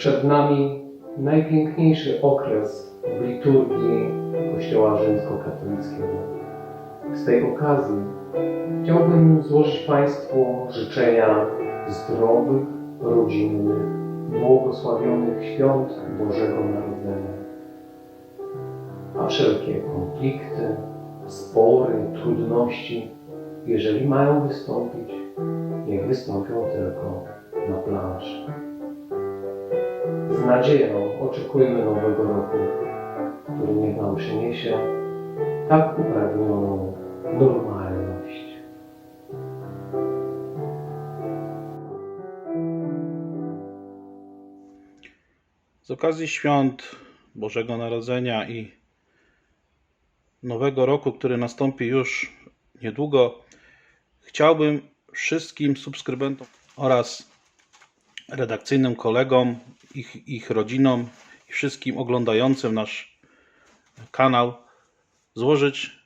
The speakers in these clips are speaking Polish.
Przed nami najpiękniejszy okres w liturgii Kościoła Rzymskokatolickiego. Z tej okazji chciałbym złożyć Państwu życzenia zdrowych, rodzinnych, błogosławionych świąt Bożego Narodzenia. A wszelkie konflikty, spory, trudności, jeżeli mają wystąpić, niech wystąpią tylko na planszy. Z nadzieją oczekujmy nowego roku, który niech nam przyniesie tak upragnioną normalność. Z okazji świąt Bożego Narodzenia i Nowego Roku, który nastąpi już niedługo, chciałbym wszystkim subskrybentom oraz redakcyjnym kolegom, ich, ich rodzinom i wszystkim oglądającym nasz kanał złożyć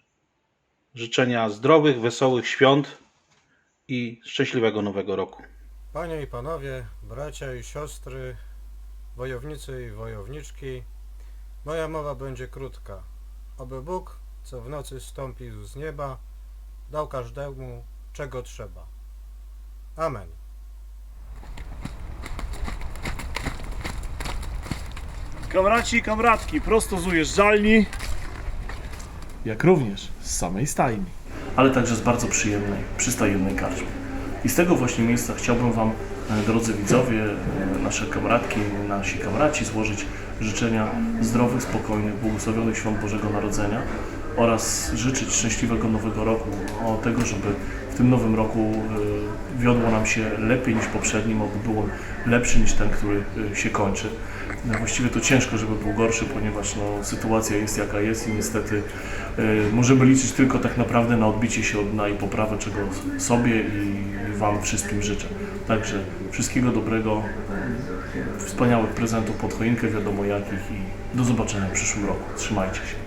życzenia zdrowych, wesołych świąt i szczęśliwego Nowego Roku. Panie i panowie, bracia i siostry, wojownicy i wojowniczki, moja mowa będzie krótka. Oby Bóg, co w nocy stąpił z nieba, dał każdemu, czego trzeba. Amen. Kamraci i kamratki, prosto z ujeżdżalni, jak również z samej stajni. ale także z bardzo przyjemnej, przystajemnej karczmy. I z tego właśnie miejsca chciałbym Wam, e, drodzy widzowie, e, nasze kamratki, nasi kamraci, złożyć życzenia zdrowych, spokojnych, błogosławionych świąt Bożego Narodzenia oraz życzyć szczęśliwego Nowego Roku, o tego, żeby w tym nowym roku e, wiodło nam się lepiej niż poprzednim, aby był on lepszy niż ten, który e, się kończy. No, Właściwie to ciężko, żeby był gorszy, ponieważ no, sytuacja jest jaka jest i niestety y, możemy liczyć tylko tak naprawdę na odbicie się od dna i poprawę, czego sobie i Wam wszystkim życzę. Także wszystkiego dobrego, wspaniałych prezentów pod choinkę, wiadomo jakich i do zobaczenia w przyszłym roku. Trzymajcie się.